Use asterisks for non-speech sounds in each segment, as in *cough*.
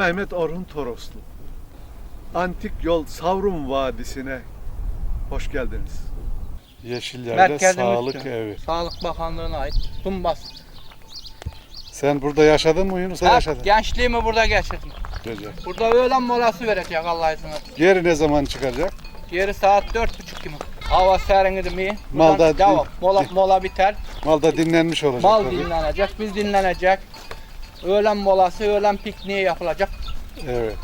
Mehmet Orhun Toroslu. Antik yol Savrum Vadisi'ne hoş geldiniz. Yeşilyayla Merkezimiz Sağlık şu. Evi. Sağlık Bakanlığı'na ait. Tumbas. Sen burada yaşadın mı Yunus'a Hep yaşadın? gençliğimi burada geçirdim. Güzel. Burada öğlen molası verecek Allah izin verirse. Geri ne zaman çıkacak? Geri saat dört buçuk gibi. Hava serin mi? Malda Buradan devam. din- Mola, mola biter. Malda dinlenmiş olacak. Mal tabii. dinlenecek. Biz dinlenecek. Öğlen molası, öğlen pikniği yapılacak. Evet.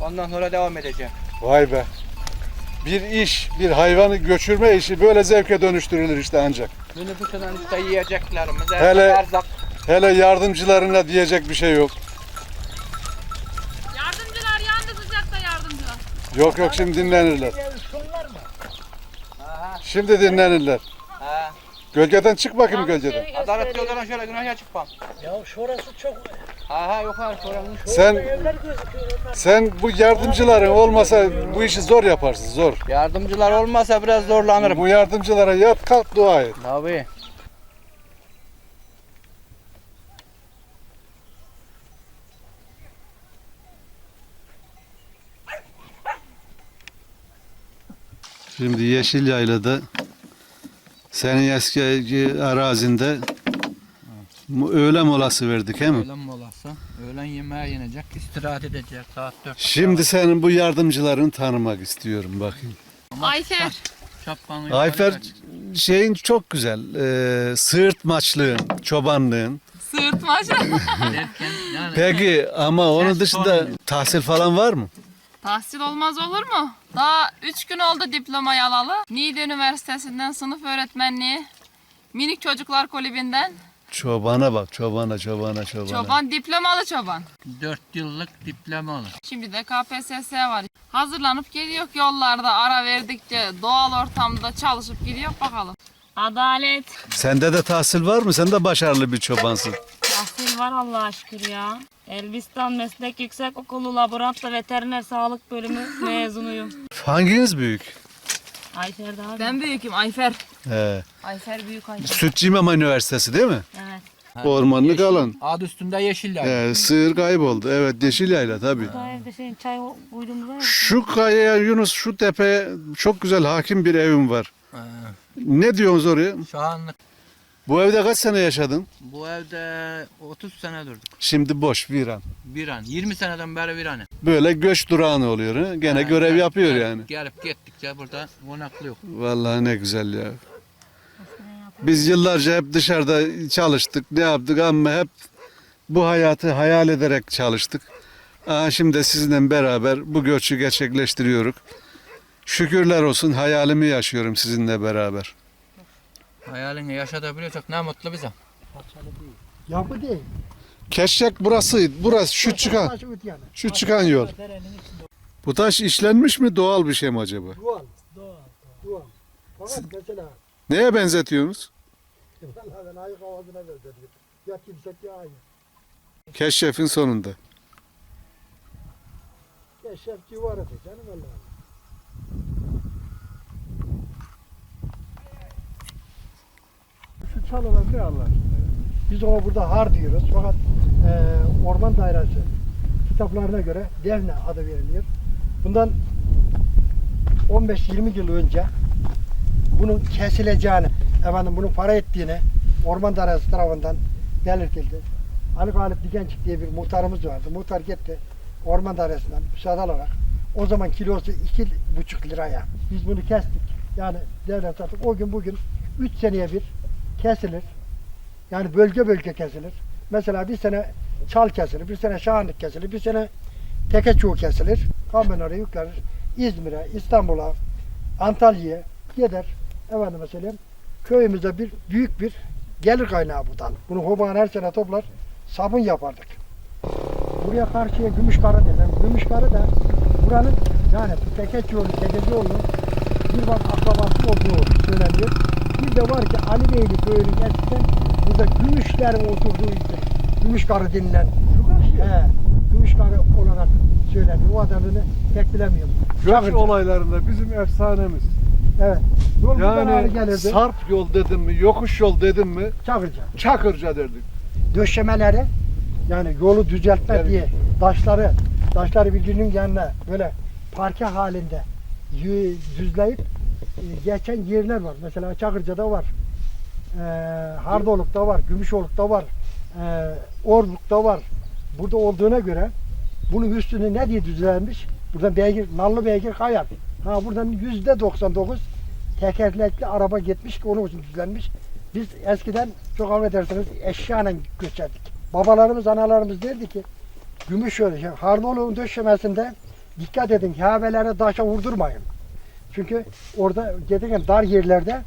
Ondan sonra devam edecek. Vay be. Bir iş, bir hayvanı göçürme işi böyle zevke dönüştürülür işte ancak. Minibüsünden işte yiyeceklerimiz, Hele- erzak. Hele yardımcılarına diyecek bir şey yok. Yardımcılar yandı sıcakta yardımcılar. Yok yok şimdi dinlenirler. Ha, Şimdi dinlenirler. Gölgeden çık bakayım gölgeden. Adalet yoldan şöyle güneşe çıkmam. Ya şurası çok Ha ha yukarı şuranın. Sen sen bu yardımcıların olmasa bu işi zor yaparsın zor. Yardımcılar olmasa biraz zorlanırım. Bu yardımcılara yat kalk dua et. Tabii. Şimdi Yeşil Yayla'da senin eski arazinde öğle molası verdik he mi? Öğlen molası. Öğlen yemeğe yenecek. istirahat edecek saat 4. Şimdi senin bu yardımcılarını tanımak istiyorum bakayım. Ayfer. Şapkanı Ayfer şeyin çok güzel. Ee, sığırt maçlığın, çobanlığın. *laughs* Derken yani Peki ama onun dışında tahsil falan var mı? Tahsil olmaz olur mu? Daha 3 gün oldu diplomayı alalı. Niğde Üniversitesi'nden sınıf öğretmenliği. Minik Çocuklar Kulübü'nden. Çobana bak, çobana, çobana, çobana. Çoban diplomalı çoban. 4 yıllık diplomalı. Şimdi de KPSS var. Hazırlanıp geliyor yollarda ara verdikçe doğal ortamda çalışıp gidiyor bakalım. Adalet. Sende de tahsil var mı? Sen de başarılı bir çobansın. Tahsil var Allah'a şükür ya. Elbistan Meslek Yüksekokulu Laborant ve Veteriner Sağlık Bölümü *laughs* mezunuyum. Hanginiz büyük? Ayfer daha Ben büyüküm Ayfer. He. Ayfer büyük Ayfer. Sütçü İmam Üniversitesi değil mi? Evet. Ormanlık alan. Adı üstünde yeşil yani. Ee, sığır kayboldu. Evet, yeşil yayla tabii. Evde şeyin çay uydumuz var. Şu kayaya Yunus, şu tepeye çok güzel hakim bir evim var. Ne diyorsunuz oraya? Şahanlık. Bu evde kaç sene yaşadın? Bu evde 30 sene durduk. Şimdi boş, viran. Bir an. 20 seneden beri bir an. Böyle göç durağını oluyor. ha? Gene görev yapıyor yani. Gelip gittikçe burada konaklıyor. Vallahi ne güzel ya. Biz yıllarca hep dışarıda çalıştık, ne yaptık ama hep bu hayatı hayal ederek çalıştık. Aa, şimdi de sizinle beraber bu göçü gerçekleştiriyoruz. Şükürler olsun hayalimi yaşıyorum sizinle beraber. Hayalini yaşatabiliyorsak ne mutlu bize. Yapı değil. Keşkek burasıydı. Burası şu çıkan, Taş öt yani. şu çıkan yol. Bu taş işlenmiş mi doğal bir şey mi acaba? Doğal. Doğal. Doğal. Fakat mesela Neye benzetiyorsunuz? vallahi ben ayık havasına benzetiyorum. Ya kimsek ya aynı. Keşfin sonunda. Ya şef civarıdır canım vallahi. Allah aşkına? Biz ona burada har diyoruz fakat e, orman dairesi kitaplarına göre devne adı veriliyor. Bundan 15-20 yıl önce bunun kesileceğini, efendim bunun para ettiğini orman dairesi tarafından belirtildi. Ali Galip Digençik diye bir muhtarımız vardı. Muhtar gitti orman dairesinden müsaade alarak o zaman kilosu iki buçuk liraya. Biz bunu kestik. Yani devlet artık o gün bugün 3 seneye bir kesilir. Yani bölge bölge kesilir. Mesela bir sene çal kesilir, bir sene şahanlık kesilir, bir sene teke çuğu kesilir. Kamyonlara yüklenir. İzmir'e, İstanbul'a, Antalya'ya gider. Efendime söyleyeyim. Köyümüzde bir büyük bir gelir kaynağı bu dal. Bunu hoban her sene toplar. Sabun yapardık. Buraya karşıya Gümüşkara dedim. Gümüşkara da buranın yani Tekeç yolu, Tekeci yolu bir bak akrabası olduğu söyleniyor. Bir de var ki Ali Beyli köyünün eskiden burada Gümüşlerin oturduğu için Gümüşkarı denilen he, Gümüşkarı olarak söyleniyor. O adamını pek bilemiyorum. Göç Çakırca. olaylarında bizim efsanemiz. Evet. Yol Yani gelirdi. sarp yol dedim mi, yokuş yol dedim mi, Çakırca. Çakırca derdik. döşemeleri yani yolu düzeltme Evet. diye taşları taşları birbirinin yanına böyle parke halinde yü- düzleyip geçen yerler var. Mesela Çakırca'da var. E, Hardoluk'ta var. Gümüşoluk'ta var. E, Orluk'ta var. Burada olduğuna göre bunun üstünü ne diye düzenlenmiş? Buradan beygir, nallı beygir kayar. Ha buradan yüzde 99 tekerlekli araba gitmiş ki onun için düzenlenmiş. Biz eskiden çok affedersiniz eşyayla göçerdik. Babalarımız, analarımız derdi ki gümüş öyle, şey, hardoluğun döşemesinde dikkat edin, havelere taşa vurdurmayın. Çünkü orada gerçekten dar yerlerde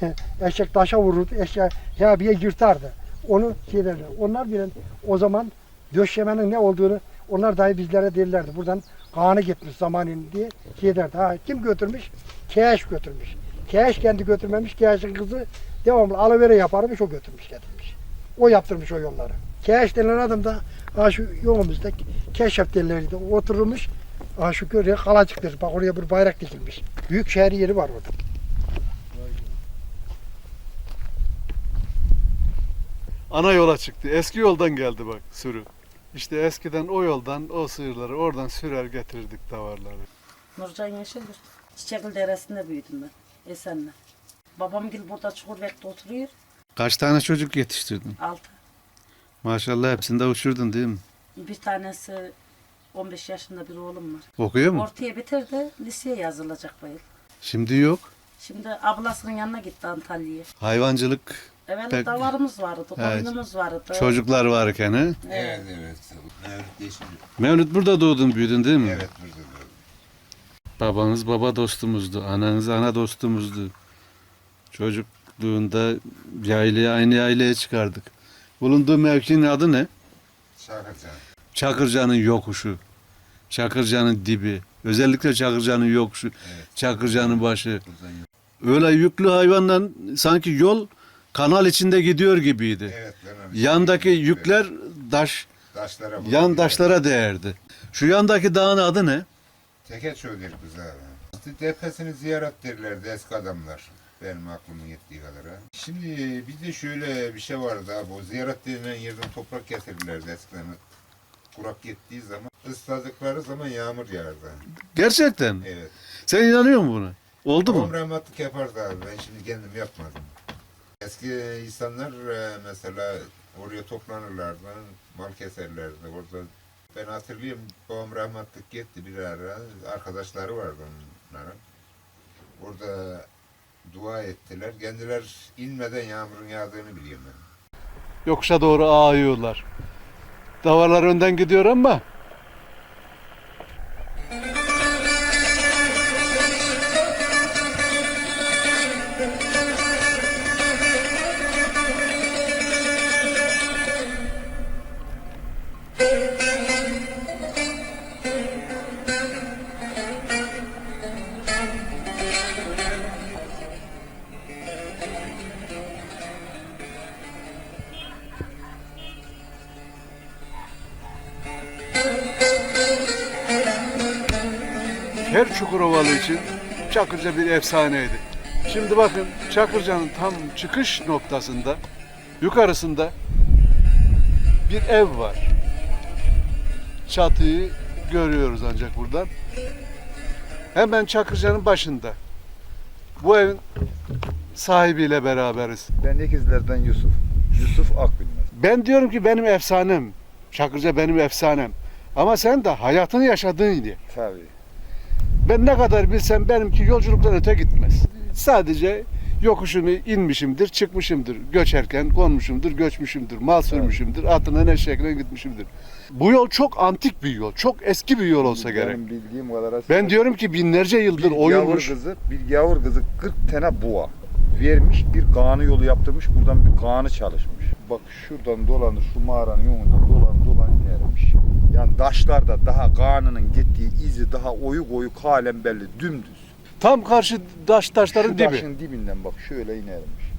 *laughs* eşek taşa vururdu, eşek habeye yırtardı. Onu şey derler. Onlar bile o zaman döşemenin ne olduğunu onlar dahi bizlere derlerdi. Buradan kanı gitmiş zamanın diye şey derdi. Ha, kim götürmüş? Keş götürmüş. Keş kendi götürmemiş. Keş'in kızı devamlı alıvere yaparmış o götürmüş getirmiş. O yaptırmış o yolları. Keş denilen adam da ha şu yolumuzda keşef derlerdi. Oturmuş. Ha şu köye kalacıktır. Bak oraya bir bayrak dikilmiş. Büyük şehir yeri var orada. Ana yola çıktı. Eski yoldan geldi bak sürü. İşte eskiden o yoldan o sığırları oradan sürer getirirdik davarları. Nurcan Yeşildir. Çiçekli Deresi'nde büyüdüm ben. Esen'le. Babam gil burada Çukurbek'te oturuyor. Kaç tane çocuk yetiştirdin? Altı. Maşallah hepsinde uçurdun değil mi? Bir tanesi 15 yaşında bir oğlum var. Okuyor mu? Ortaya bitirdi. Liseye yazılacak bu yıl. Şimdi yok. Şimdi ablasının yanına gitti Antalya'ya. Hayvancılık Evvel Pek- davarımız vardı, Evet. koyunumuz vardı. çocuklar varken he? Evet. evet. Mevlüt Yeşil. Mevlüt burada doğdun büyüdün değil mi? Evet burada da. Babanız baba dostumuzdu. Ananız ana dostumuzdu. Çocukluğunda yaylaya aynı yaylaya çıkardık. Bulunduğu mevkinin adı ne? Şarkıcan. Çakırcanın yokuşu. Çakırcanın dibi. Özellikle Çakırcanın yokuşu. Çakırcanın başı. Öyle yüklü hayvanla sanki yol kanal içinde gidiyor gibiydi. Evet. Yandaki yükler taş, Taşlara yan taşlara değerdi. Şu yandaki dağın adı ne? Teke abi. İşte tepesini ziyaret derlerdi eski adamlar. Benim aklımın yettiği kadar. ha. Şimdi bir de şöyle bir şey vardı abi. O ziyaret denilen yerden toprak getirirlerdi eskiden. Kurak gittiği zaman. ısladıkları zaman yağmur yağardı. Gerçekten. Evet. Sen inanıyor musun buna? Oldu mu? Babam rahmetlik yapardı abi. Ben şimdi kendim yapmadım. Eski insanlar e, mesela oraya toplanırlardı. Mal keserlerdi. Orada ben hatırlıyorum babam rahmetlik gitti bir ara. Arkadaşları vardı onların. Orada dua ettiler. Kendiler inmeden yağmurun yağdığını biliyorum ben. Yokuşa doğru ağıyorlar. Davarlar önden gidiyor ama Çukurovalı için Çakırca bir efsaneydi. Şimdi bakın Çakırca'nın tam çıkış noktasında yukarısında bir ev var. Çatıyı görüyoruz ancak buradan. Hemen Çakırca'nın başında. Bu evin sahibiyle beraberiz. Ben ikizlerden Yusuf. Yusuf Akbilmez. Ben diyorum ki benim efsanem. Çakırca benim efsanem. Ama sen de hayatını yaşadığın diye. Tabii. Ben ne kadar bilsem benimki yolculuktan öte gitmez. Sadece Yokuşunu inmişimdir, çıkmışımdır. Göçerken konmuşumdur, göçmüşümdür. Mal sürmüşümdür, atına eşekle gitmişimdir. Bu yol çok antik bir yol. Çok eski bir yol olsa gerek. Benim bildiğim kadar Ben diyorum ki binlerce yıldır bir yavur oyulmuş. kızı, bir yavur kızı 40 tane boğa vermiş bir kanı yolu yaptırmış buradan bir kanı çalışmış. Bak şuradan dolanır şu mağaranın yolundan dolan dolan. Yani taşlarda daha kanının gittiği izi daha oyuk oyuk halen belli dümdüz. Tam karşı taş taşların Şu dibi. taşın dibinden bak şöyle inermiş.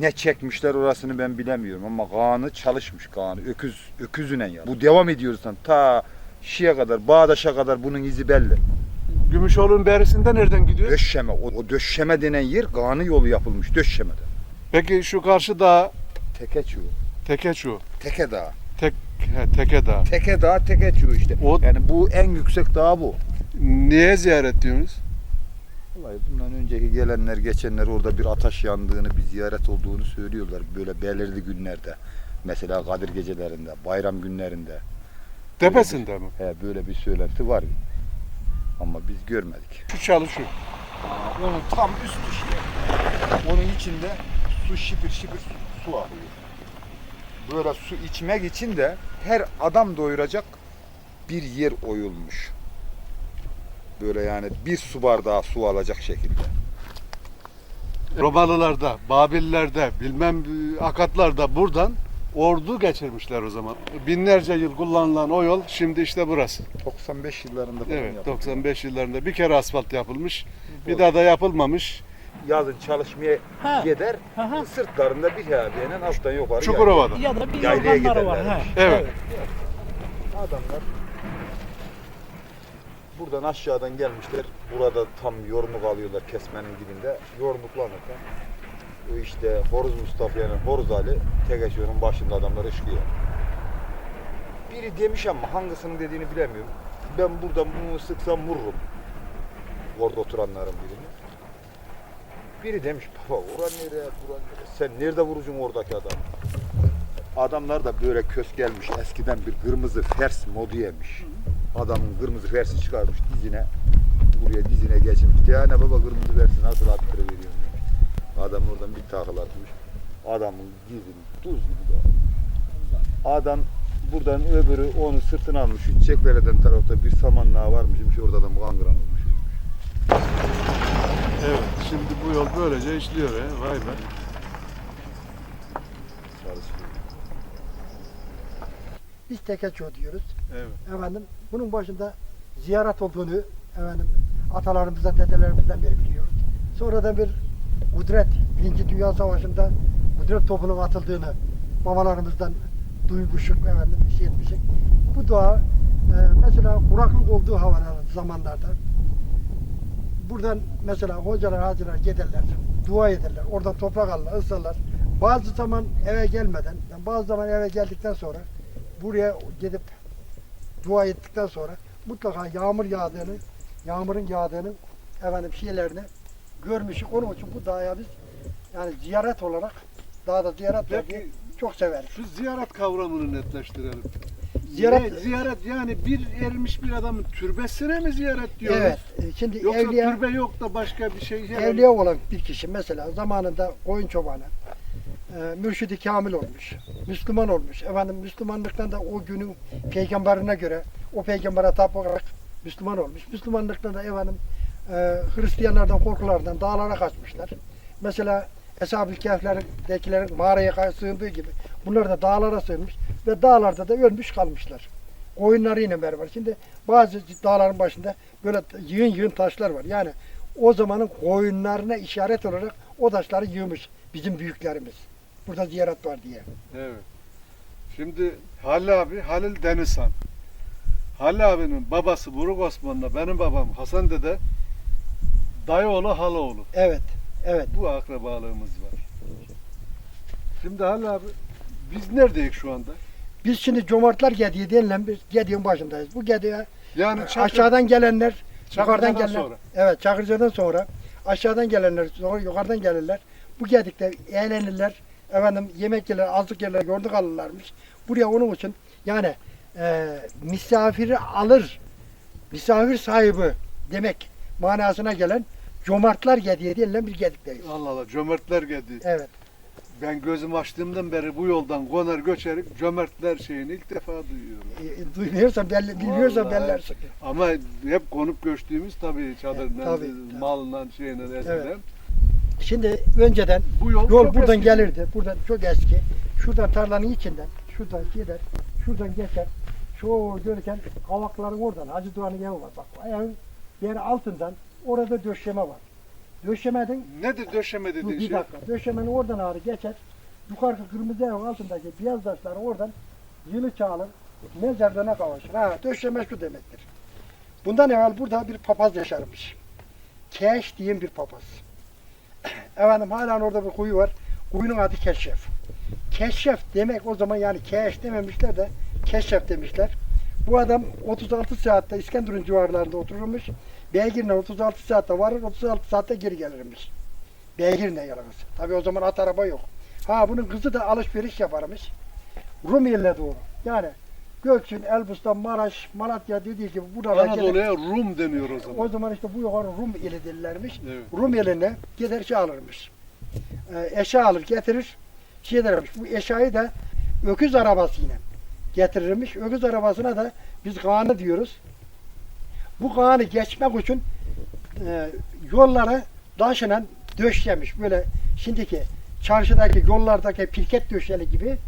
Ne çekmişler orasını ben bilemiyorum ama kanı çalışmış kanı. Öküz, öküzüne ya. Bu devam ediyorsan ta şeye kadar, Bağdaş'a kadar bunun izi belli. Gümüşoğlu'nun berisinden nereden gidiyor? Döşeme, o, o döşeme denen yer kanı yolu yapılmış döşemede. Peki şu karşı dağ Tekeçu, Tekeçu. Teke Dağı. Tek, he, Teke Dağı. Teke Dağı, Tekeçu işte. O- Yani bu en yüksek dağ bu. Niye ziyaret diyorsunuz? Vallahi bundan önceki gelenler, geçenler orada bir ataş yandığını, bir ziyaret olduğunu söylüyorlar. Böyle belirli günlerde. Mesela Kadir gecelerinde, bayram günlerinde. Tepesinde mi? He, böyle bir söylenti var. Ama biz görmedik. Şu çalı şu. Onun tam üst işte. Onun içinde su şipir şipir su, su akıyor. Böyle su içmek için de her adam doyuracak bir yer oyulmuş. Böyle yani bir su bardağı su alacak şekilde. Romalılarda, Babillerde, bilmem Akatlarda buradan ordu geçirmişler o zaman. Binlerce yıl kullanılan o yol şimdi işte burası. 95 yıllarında Evet, yapıldı. 95 yıllarında bir kere asfalt yapılmış. Bir daha da yapılmamış. Yazın çalışmaya gider, sırtlarında bir hebeyle alttan yukarı Çukurova'da. Ya da bir Yaylaya yorganları var. giderler. He. Evet. Adamlar buradan aşağıdan gelmişler. Burada tam yorumluk alıyorlar kesmenin dibinde. Yorumluklanırken o işte Horuz Mustafa yani Horuz Ali Tekeşör'ün başında adamlar ışkıyor. Biri demiş ama hangisinin dediğini bilemiyorum. Ben buradan bunu sıksam vururum. Orada oturanların birini. Biri demiş baba ora nereye, bura nereye? Sen nerede vuracaksın oradaki adam? Adamlar da böyle kös gelmiş. Eskiden bir kırmızı fers modu yemiş. Adamın kırmızı fersi çıkarmış dizine. Buraya dizine geçmiş. Ya ne baba kırmızı fersi nasıl attırı veriyorsun demiş. Adam oradan bir takıl atmış. Adamın dizini tuz gibi. Adam buradan öbürü onu sırtına almış. Çekvere'den tarafta bir samanlığa varmışmış. Orada adam kangren olmuş. Evet, şimdi bu yol böylece işliyor he. Vay be. Biz Tekeço diyoruz. Evet. Efendim bunun başında ziyaret olduğunu efendim atalarımızdan, dedelerimizden beri biliyoruz. Sonradan bir Kudret, Birinci Dünya Savaşı'nda Kudret topunun atıldığını babalarımızdan duymuşuk efendim, şey etmişik. Bu dua e, mesela kuraklık olduğu havalar zamanlarda buradan mesela hocalar, hacılar giderler, dua ederler, oradan toprak alırlar, ısırlar. Bazı zaman eve gelmeden, yani bazı zaman eve geldikten sonra buraya gidip dua ettikten sonra mutlaka yağmur yağdığını, yağmurun yağdığını efendim şeylerini görmüşük. Onun için bu dağa biz yani ziyaret olarak dağda ziyaret var diye Peki çok severiz. şu ziyaret kavramını netleştirelim. Ziyaret ziyaret yani bir ermiş bir adamın türbesine mi ziyaret diyoruz? evet. e, Şimdi Yoksa evliya türbe yok da başka bir şey. evliya olan bir kişi mesela zamanında koyun çobanı e, mürşidi kamil olmuş. Müslüman olmuş. Efendim Müslümanlıktan da o günün peygamberine göre o peygambere taparak Müslüman olmuş. Müslümanlıktan da efendim e, Hristiyanlardan korkulardan dağlara kaçmışlar. Mesela Eshab-ı Kehf'lerindekilerin mağaraya sığındığı gibi bunlar da dağlara sığınmış ve dağlarda da ölmüş kalmışlar. Koyunlarıyla beraber. Şimdi bazı dağların başında böyle yığın yığın taşlar var. Yani o zamanın koyunlarına işaret olarak o taşları yığmış bizim büyüklerimiz. Burada ziyaret var diye. Evet. Şimdi Halil abi, Halil Denizhan. Halil abinin babası Buruk Osman'la benim babam Hasan dede dayıoğlu halaoğlu. Evet, evet. Bu akrabalığımız var. Şimdi Halil abi biz neredeyiz şu anda? Biz şimdi Cömertler Gediği denilen bir gediğin başındayız. Bu gediğe Yani Çakır- aşağıdan gelenler, yukarıdan gelenler, sonra. evet Çakırca'dan sonra aşağıdan gelenler, sonra yukarıdan gelirler. Bu gedikte eğlenirler. Efendim yemek yerler, azlık yerler, gördük alırlarmış. Buraya onun için yani e, misafiri alır, misafir sahibi demek manasına gelen Cömertler gediği denilen bir gedikteyiz. Allah Allah cömertler geldi. Evet. Ben gözüm açtığımdan beri bu yoldan Goner göçerek cömertler şeyini ilk defa duyuyorum. E, duymuyorsan belli, bilmiyorsan Vallahi. bellersin. Ama hep konup göçtüğümüz tabii çadırla, tabii, malla şeyle eskiden. Evet. Şimdi önceden Bu yol, yol buradan eski. gelirdi. Buradan çok eski. Şuradan tarlanın içinden, şuradan gider, şuradan geçer. Şu görürken kavakların oradan, Hacı Doğan'ın evi var. Bak ayağın yeri altından orada döşeme var. Döşemedin Nedir döşeme Dur dediğin bir şey? dakika. Döşemenin oradan ağrı geçer. Yukarıki kırmızı evin altındaki beyaz taşlar oradan yılı çağılır. Mezarlığına kavuşur. Ha, döşeme şu demektir. Bundan evvel burada bir papaz yaşarmış. Keş diyen bir papaz. *clears throat* Efendim hala orada bir kuyu var. Kuyunun adı Keşref. Keşref demek o zaman yani keş dememişler de Keşref demişler. Bu adam 36 saatte İskenderun civarlarında otururmuş. Beygir'le 36 saatte varır, 36 saatte geri gelirmiş. Beygir'le yalnız. Tabii o zaman at araba yok. Ha bunun kızı da alışveriş yaparmış. Rumeli'ne doğru. Yani Gökçin, Elbistan, Maraş, Malatya dediği gibi buralara gelir. Anadolu'ya Rum deniyor o zaman. O zaman işte bu yukarı Rum ili dillermiş. Evet. Rum eline gider şey alırmış. Ee, eşya alır getirir şey edermiş. Bu eşyayı da öküz arabasıyla getirirmiş. Öküz arabasına da biz kanı diyoruz. Bu kanı geçmek için e, yollara taşınan döşlemiş. Böyle şimdiki çarşıdaki yollardaki pirket döşeli gibi e,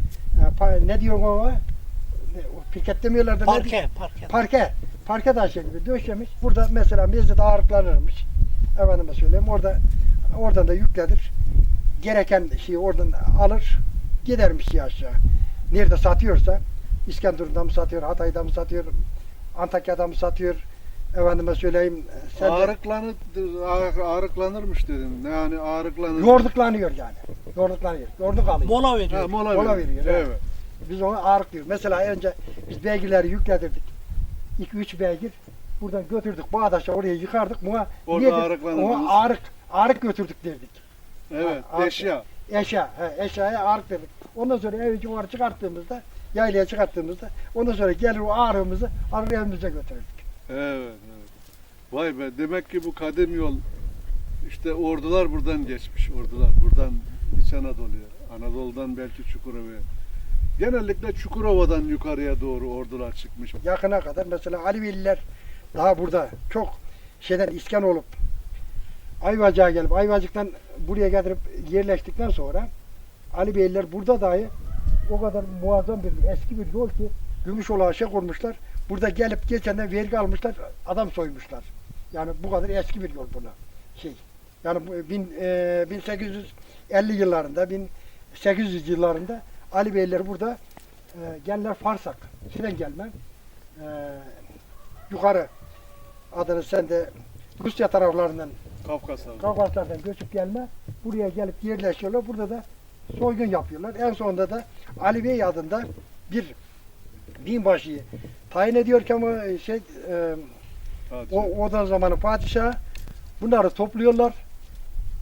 pa- ne diyor o? Ne, pirket demiyorlar da ne diyor? Parke, parke. parke, parke taşı gibi döşemiş. Burada mesela mezide ağırlıklanırmış. Efendime söyleyeyim orada oradan da yükledir. Gereken şeyi oradan alır gidermiş ya aşağı. Nerede satıyorsa İskenderun'da mı satıyor, Hatay'da mı satıyor, Antakya'da mı satıyor, efendime söyleyeyim sen de- Ağrıklanır, ağrı- ağrıklanırmış dedin. Yani ağrıklanır. Yoğurduklanıyor yani. Yoğurduklanıyor. Yoğurduk alıyor. Mola veriyor. Ha, mola, Mola veriyor. veriyor, evet. Biz onu ağırlık diyoruz. Mesela önce biz beygirleri yükledirdik. 2-3 beygir. Buradan götürdük Bağdaş'a oraya yıkardık. Buna Orada yedik, ağırlıklanırdınız. Ona ağırlık, ağırlık götürdük derdik. Evet. Ha, Eşya. Eşya, he, eşyaya ağırlık dedik. Ondan sonra evi yukarı çıkarttığımızda, yaylaya çıkarttığımızda ondan sonra gelir o ağrımızı alır evimize götürürdük. Evet, evet. Vay be demek ki bu kadim yol işte ordular buradan geçmiş. Ordular buradan İç Anadolu'ya. Anadolu'dan belki Çukurova'ya. Genellikle Çukurova'dan yukarıya doğru ordular çıkmış. Yakına kadar mesela Ali Veliler daha burada çok şeyden iskan olup Ayvacık'a gelip Ayvacık'tan buraya getirip yerleştikten sonra Ali Beyler burada dahi o kadar muazzam bir eski bir yol ki Gümüşoğlu'na şey kurmuşlar. Burada gelip geçenden vergi almışlar, adam soymuşlar. Yani bu kadar eski bir yol buna. Şey. Yani bu bin, e, 1850 yıllarında, 1800 yıllarında Ali Beyler burada e, genler Farsak, Siren gelme. E, yukarı adını sen de Rusya taraflarından Kafkas'a. Kavkaslardan göçüp gelme. Buraya gelip yerleşiyorlar. Burada da soygun yapıyorlar. En sonunda da Ali Bey adında bir binbaşıyı tayin ediyorken o şey e, o, o da zamanı padişah bunları topluyorlar.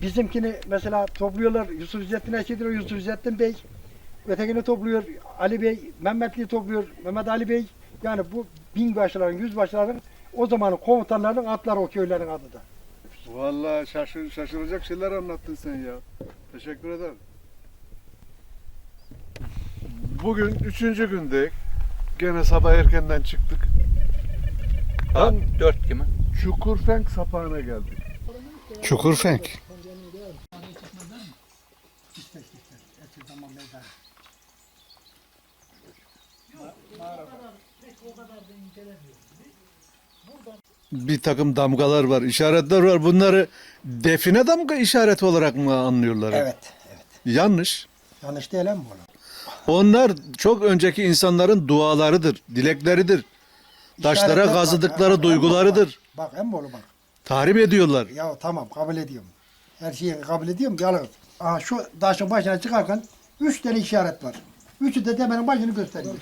Bizimkini mesela topluyorlar. Yusuf İzzettin Eşidir, Yusuf İzzettin Bey. Ötekini topluyor. Ali Bey, Mehmetli'yi topluyor. Mehmet Ali Bey. Yani bu binbaşıların, yüzbaşıların o zamanın komutanlarının atları o köylerin adı da. Vallahi şaşır, şaşıracak şeyler anlattın sen ya. Teşekkür ederim. Bugün üçüncü günde gene sabah erkenden çıktık. Saat 4 gibi. Çukurfenk sapağına geldik. Çukurfenk. Bir takım damgalar var, işaretler var. Bunları define damga işareti olarak mı anlıyorlar? Evet. evet. Yanlış. Yanlış değil mi bunu? Onlar çok önceki insanların dualarıdır, dilekleridir. Taşlara İşaretler kazıdıkları bak, bak, duygularıdır. Bak hem oğlum bak. Tahrip ediyorlar. Ya tamam kabul ediyorum. Her şeyi kabul ediyorum yalnız. Aha şu taşın başına çıkarken üç tane işaret var. Üçü de temenin başını gösteriyor.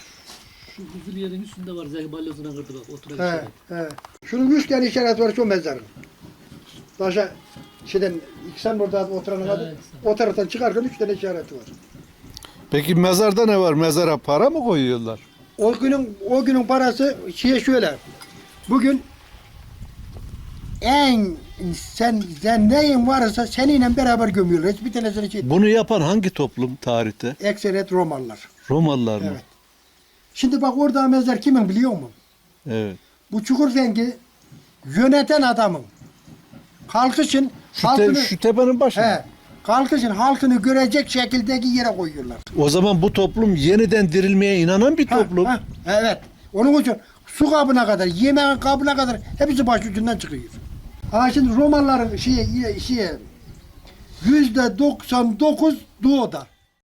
Şu uzun yerin üstünde var. Zeki balyozuna kırdı bak. Oturan He, işaret. he. Şunun üç tane işaret var şu mezarın. Taşa şeyden İksan orada oturanın adı. O taraftan çıkarken üç tane işareti var. Peki mezarda ne var? Mezara para mı koyuyorlar? O günün o günün parası şeye şöyle. Bugün en sen sen neyin varsa seninle beraber gömüyorlar. Hiçbir tanesini şey Bunu yapan hangi toplum tarihte? Ekseriyet Romalılar. Romalılar mı? Evet. Şimdi bak orada mezar kimin biliyor musun? Evet. Bu Çukurfengi yöneten adamın. Kalkışın Şu, te- halkını şu tepenin başı. mı? he, kalkışın halkını görecek şekildeki yere koyuyorlar. O zaman bu toplum yeniden dirilmeye inanan bir Ha, toplum. ha, evet. Onun için su kabına kadar, yemeğin kabına kadar hepsi başucundan çıkıyor. Ha şimdi Romalıların şeye, şeye yüzde 99 doğuda.